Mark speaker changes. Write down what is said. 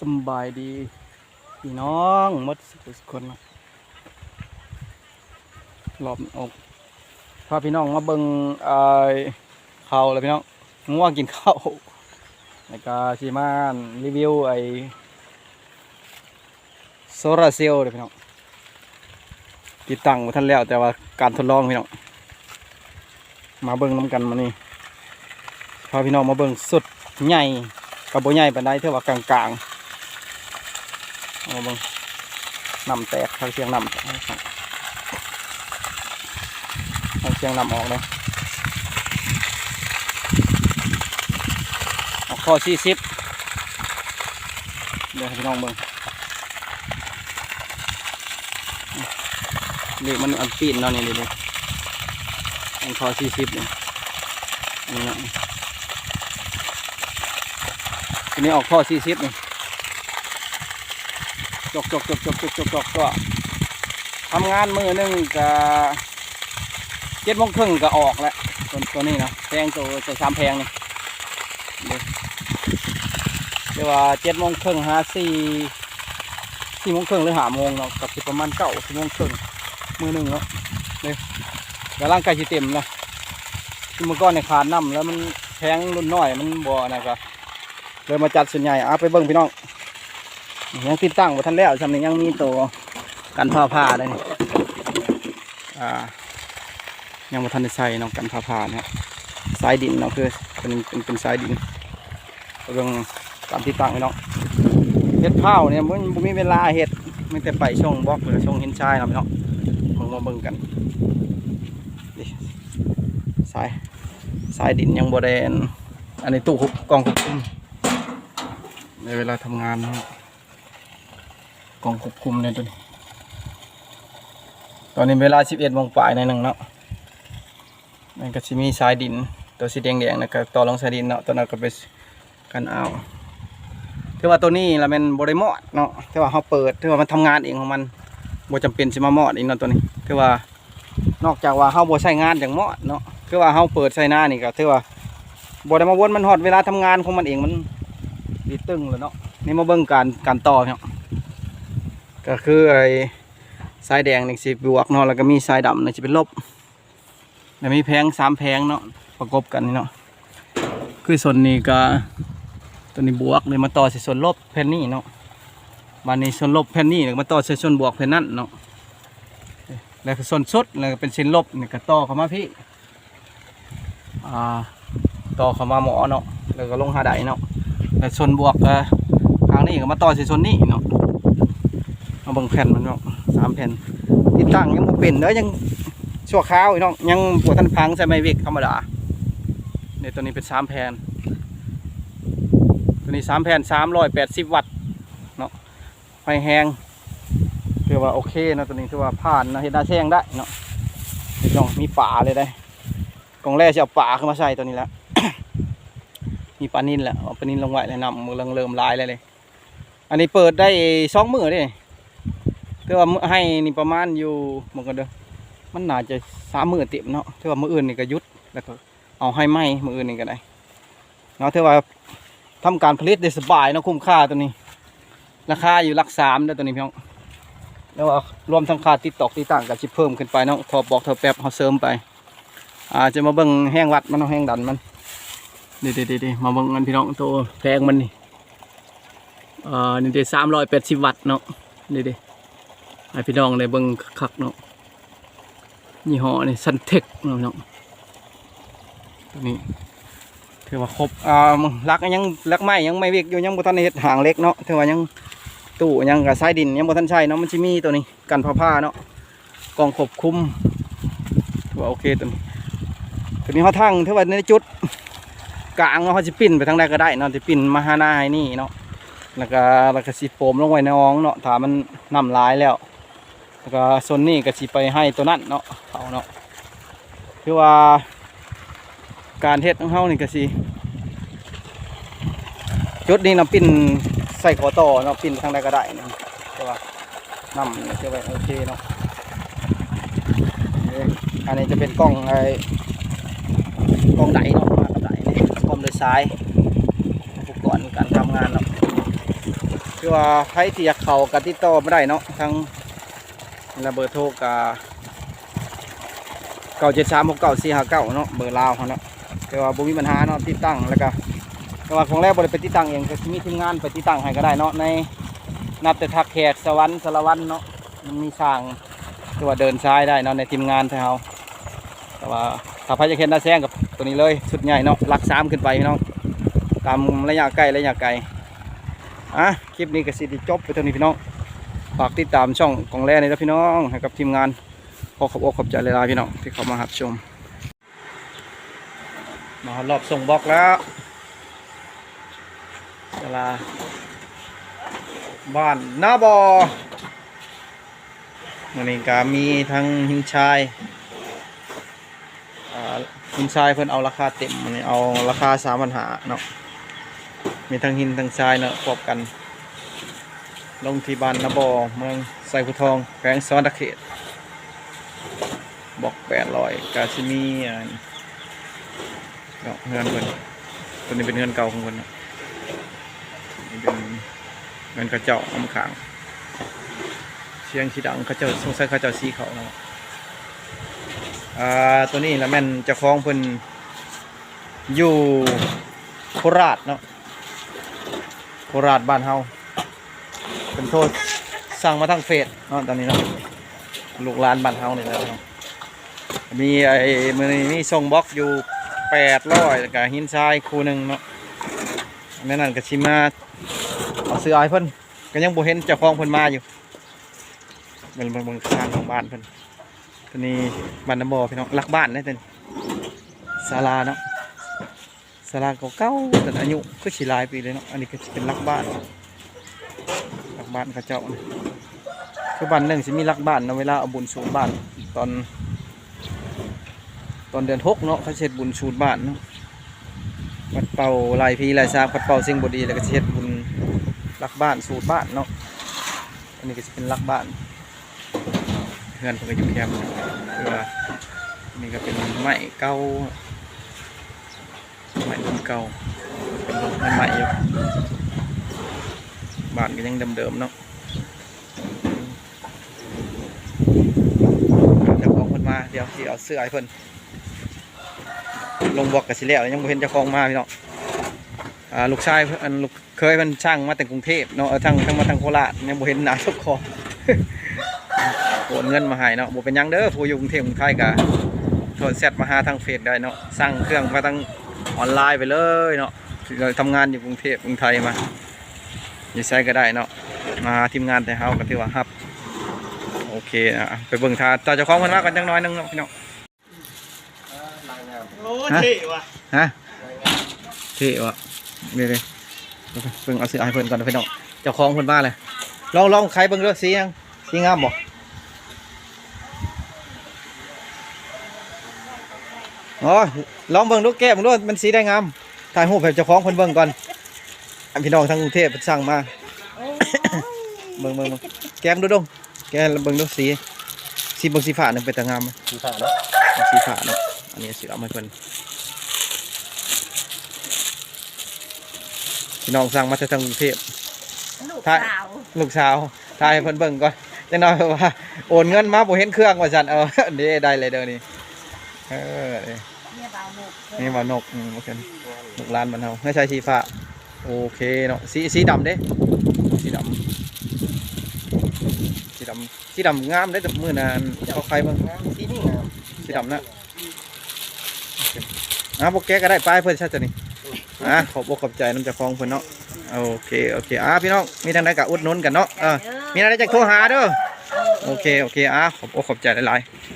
Speaker 1: สบายดีพี่น้องมดสุกคนนะรอบออกพาพี่น้องมาเบิ่งไอ้ข้าวเลยพี่น้องง่วงกินข้าวแล้วก็ชิมานรีวิวไอ้โซลาเซลล์เลยพี่น้องติดตั้งมาทันแล้ว แต่ว่าการทดลองพี่น้องมาเบิ่งน้ำกันมานี่พาพี่น้องมาเบิ่งสุดใหญ่กับโบใหญ่ปานใดเท่าว่ากลางๆ เอาบิ่งนำแตกทางเสียงนำทางเสียงนำออกเลยออกข้อสี่สิบเดี๋ยวให้พี่น้องเบิ่งเด็กมันอันปีนเนาะนี่เลยอันข้อสี่สิบเนี่ยนี่เนาะทีนี้ออกข้อสี่สิบนี่ จกจกจกจกจกจกจกก็ทำงานมือหนึงก็เจ็ดโมงครึ่งก็ออกแล้วตัวตัวนี้นะแพงตัวตัวสามแพงนี่เดี๋ยวเดี๋ยวว่าเจ็ดโมงครึ่งหาสี่สี่โมงครึ่งหรือหาโมงเนาะกับสิประมาณเก้าสี่โมงครึ่งมือหนึ่งเนาะเลยกำลังกล้จะเต็มแล้วที่มื่อก่อนในยขาดน้ำแล้วมันแพงรุ่นน้อยมันบ่อนะก็เลยมาจัดส่วนใหญ่เอาไปเบิ่งพี่น้อง ยังติดตั้งไว้ทันแล้วสำนี้ยังมีตัวกันผ้าผ้าได้นี่อ่ายังมาทันได้ใส่เนาะกันผ้าผ้าเนี่ยสายดินเนาะคือเป็นเป็นเป็นสายดินเรื่องการติดตั้งพี่น้องเฮ็ดเผาเนี่ยมันบ่มีเวลาเฮ็ดไม่แต่ไปช่องบล็อกหรือช่องเห็นชายเนาะเน้องเบิ่งมาเบิ่งกันนี่สายสายดินยังบ่ได้อันอันนี้ตู้กองควบคุมในเวลาทำงานนะครับ กล่องควบคุมในตัวนี้ ตอนนี้เวลา 11โมงปลายในหนึ่งเนาะมันก็จะมีสายดิน ตัวสีแดงๆนะก็ต่อลงสายดินเนาะตัวนั้นก็เป็นกันเอาวถือว่าตัวนี้ละเป็นบริมอดเนาะถือว่าเขาเปิดถือว่ามันทำงานเองของมันบ่จำเป็นสิมามอดอีกเนาะตัวนี้ถือว่านอกจากว่าเขาบ่ใช้งานอย่างมอดเนาะคือว่าเขาเปิดใช้หน้านี่ก็ถือว่าบ่ได้มาวนมันฮอดเวลาทำงานของมันเองมันดีตึงเลยเนาะนี่มาเบิ่งการการต่อเนาะ ก็คือไอ้สายแดงนี่สิบวกเนาะแล้วก็มีสายดำนี่สิเป็นลบแล้วมีแพงสามแพงเนาะประกบกันนี่เนาะคือส่วนนี้ก็ตัวนี้บวกเลยมาต่อใส่ส่วนลบแผ่นนี้เนาะบานนี้ส่วนลบแผ่นนี้แล้วก็มาต่อใส่ส่วนบวกแผ่นนั้นเนาะแล้วก็ส่วนสุดแล้วก็เป็นเส้นลบนี่ก็ต่อเข้ามาพี่อ่าต่อเข้ามาหมอเนาะแล้วก็ลงหาไดเนาะแต่ส่วนบวกก็ทางนี้ก็มาต่อใส่ส่วนนี้เนาะ เบิ่งแผ่นมันเนาะสามแผ่นติดตั้งยังบ่เป็นเด้อยังชั่วคราวอีกเนาะยังปวดทันพังใส่ไหม้เวกธรรมดาเนี่ยตัวนี้เป็นสามแผ่นตัวนี้สามแผ่นสามร้อยแปดสิบวัตต์เนาะไฟแห้งถือว่าโอเคนะตัวนี้ถือว่าผ่านเนะเห็นหน้าแช่งได้เนาะเห็นเนาะมีป่าเลยได้กองแรกจะเอาป่าขึ้นมาใส่ตัวนี้แล้วมีปลานินแหละเอาปลานินลงไว้แล้วนำมือเริ่มเริ่มลายแล้วเลย อันนี้เปิดได้สองมือเด้ ถือว่ามื้อให้นี่ประมาณอยู่หมดกันเด้อมันน่าจะสามมือเต็มเนาะถือว่ามืออื่นนี่ก็ยุดแล้วก็เอาให้ไหมมืออื่นนี่ก็ได้เนาะถือว่าทำการผลิตได้สบายเนาะคุ้มค่าตัวนี้ ราคาอยู่หลักสามเด้อตัวนี้พี่น้องแล้วรวมทั้งค่าติดตอกติดตั้งกับจิเพิ่มขึ้นไปเนาะทอบอกทอแป๊บเขาเสริมไปอาจะมาเบิ่งแห้งวัดมันเนาะแห้งดันมันดีดีดีดีมาเบิ่งกันพี่น้องตัวแพงมันนี่เอ่อนี่เดสามร้อยแปดสิบวัตต์เนาะนี่เด ให้พี่น้องได้เบิ่งคักเนาะยี่ห้อนี่ซันเทคเนาะพี่น้องตัวนี้ถือว่าครบอ่าลักยังลักไม้ยังไม่เวกอยู่ยังบ่ทันเฮ็ดหางเล็กเนาะถือว่ายังตู้ยังกับสายดินยังบ่ทันใช้เนาะมันสิมีตัวนี้กันผ้าผ้าเนาะกองควบคุมถือว่าโอเคตัวนี้ตัวนี้เขาทั้งถือว่าในจุดกลางเนาะเขาจะปิ้นไปทางใดก็ได้เนาะจะปิ้นมาหาหน้าให้นี่เนาะแล้วก็แล้วก็สีโฟมลงไว้ในอ่องเนาะถ้ามันน้ำลายแล้ว แล้วก็ส่วนนี้ก็สิไปให้ตัวนั้นเนาะเขาเนาะคือว่าการเฮ็ดของเขานี่ก็สิจุดนี้เราปิ้นใส่ขอต่อเนาะปิ้นทางใดก็ได้นะแต่ว่าน้ำนี่จะไว้โอเคเนาะอันนี้จะเป็นกล้องไอ้กล้องไดเนาะมากับไดนี่พร้อมด้วยสายอุปกรณ์การทำงานเนาะคือว่าใครที่อยากเข้ากับติดต่อมาได้เนาะทาง ระเบอร์โทรกับเก้าเจ็ดสามหกเก้าสี่ห้าเก้าเนาะเบอร์ลาวเขาเนาะคือว่าบ่มีปัญหาเนาะติดตั้งแล้วก็แต่ว่าของแรกบ่ได้ไปติดตั้งเองก็มีทีมงานไปติดตั้งให้ก็ได้เนาะในนับแต่ทักแขกสวรรค์สารวัตรเนาะมันมีสร้างคือว่าเดินซ้ายได้เนาะในทีมงานเราแต่ว่าถ้าพายจะเห็นหน้าแซงกับตัวนี้เลยชุดใหญ่เนาะหลักสามขึ้นไปพี่น้องตามระยะใกล้ระยะไกลอะคลิปนี้ก็สิจบไปเท่านี้พี่น้อง ฝากติดตามช่องของแร่นี่นะพี่น้องให้กับทีมงานขอขอบอกขอบใจหลายๆพี่น้องที่เข้ามารับชม มารอบส่งบล็อกแล้วเวลาบ้านหน้าบอมันนี้ก็มีทั้งหินชายหินชายเพิ่นเอาราคาเต็มมันนี้เอาราคาสามพันหาเนาะมีทั้งหินทั้งทรายเนาะควบกัน ลงที่บ้านนาบอเมืองไซพุทองแขวงสวรรณเขตบอกแปดร้อยกาซิมีอ่าเนเงินเพิ่นตัวนี้เป็นเงินเก่าของเพิ่นเนาะนี่เป็นเงินกระเจ้าอำขางเสียงสีดังเขาเจ้าสงสัยเขาเจ้าสีเขาเนาะอ่าตัวนี้ละแม่นเจ้าของเพิ่นอยู่โคราชเนาะโคราชบ้านเฮา เป็นโทษสั่งมาทางเฟซเนาะตอนนี้เนาะลูกหลานบ้านเฮานี่แหละเนาะมีไอ้มือนี้มีส่งบล็อกอยู่แปดร้อยกับหินทรายคู่หนึ่งเนาะแม่นั่นก็ชิมาเอาซื้อไอ้เพิ่นก็ยังบ่เห็นเจ้าของเพิ่นมาอยู่เบิ่งเบิ่งทางของบ้านเพิ่นตัวนี้บ้านน้ำบ่อพี่น้องรักบ้านนะเต้นศาลาเนาะสลาเก่าๆแต่อายุก็สิหลายปีเลยเนาะอันนี้ก็เป็นรักบ้าน บ้านเขาเจ้านะคือบ้านหนึ่งสิมีรักบ้านนะเวลาเอาบุญสูตรบ้านตอนตอนเดือนหกเนาะเขาเช็ดบุญสูตรบ้านเนาะปัดเป่าลายพีลายซางปัดเป่าสิ่งบดีแล้วก็เช็ดบุญรักบ้านสูตรบ้านเนาะอันนี้ก็สิเป็นรักบ้านเพื่อนเพิ่นก็อยู่แคมป์เนาะคือว่อันนี่ก็เป็นไม้เก่าใหม่รุ่นเก่าเป็นรุ่นใหม่ๆอยู่ บ้านก็ยังเดิมๆเนาะเจ้าของเพิ่นมาเดี๋ยวสิเอาเสื้อให้เพิ่นลงบอกกับสิแล้วยังบ่เห็นเจ้าของมาพี่เนาะลูกชายเพิ่นอันลูกเคยเพิ่นช่างมาแต่กรุงเทพเนาะทั้งทั้งมาทางโคราชยังบ่เห็นหนาเจ้าขอโอนเงินมาให้เนาะบ่เป็นยังเด้อผู้อยู่กรุงเทพกรุงไทยก็โทรแชทมาหาทางเฟซได้เนาะสั่งเครื่องมาทางออนไลน์ไปเลยเนาะเราทำงานอยู่กรุงเทพกรุงไทยมา ยู่ใช้ก็ได้เนาะมาหาทีมงานแต่เฮาก็ถือว่าฮับ โอเคอะไปเบิ่งทาตาเจ้าของมันมากันจังน้อยหนึงเนาะพี่น้อง
Speaker 2: โอ้เท่ว่ะ
Speaker 1: ฮะเท่วะเดี๋ยวๆเบิ่งเอาซื้อให้เพิ่นก่อนนะพี่น้องเจ้าของเพิ่นมาเลยลองลองใครเบิ่งด้วยสียังสีงามบ่อ๋อลองเบิ่งดูแก้มดูมันสีได้งามถ่ายรูปให้เจ้าของเพิ่นเบิ่งก่อน อันพี่น้องทางกรุงเทพเพิ่นสั่งมาเบิ่งเบิ่งเบิ่งแก้มดูดงแกเบิ่งดูสีสีเบิ่งสีฟ้านึงเป็นตางามไหม
Speaker 2: สีฟ้าเนาะ
Speaker 1: สีฟ้าเนาะอันนี้สีเอามาให้เพิ่นพี่น้องสั่งมาจากทางกรุงเทพ
Speaker 3: ลูก
Speaker 1: ถ้า
Speaker 3: สาว
Speaker 1: ลูกสาวทายให้เพิ่นเบิ่งก่อนจังน้อยว่าโอนเงินมาบ่เห็นเครื่องว่าซั่นเออเด้ได้เลยเด้อนี่เออนี่
Speaker 3: เนี่ยเบาหนุก
Speaker 1: นี่บ่นกอืมโอเคลูกหลานบ้านเฮาไม่ใช่สีฟ้า โอเคเนาะสีสีดำเด้สีดำสีดำสีดำงามเด้แต่มื้อนั้นเขาใครเบิ่ง
Speaker 2: สีนี่งาม
Speaker 1: สีดำนะอะพวกแกก็ได้ป้ายเพื่อนชัดจะนี่อะขอบอกขอบใจน้ำเจะคลองเพื่อนเนาะโอเคโอเคอะพี่น้องมีทางใดกับอุดหนุนกันเนาะเออมีอะไรจะโทรหาเด้อโอเคโอเคอะขอบอกขอบใจหลายๆ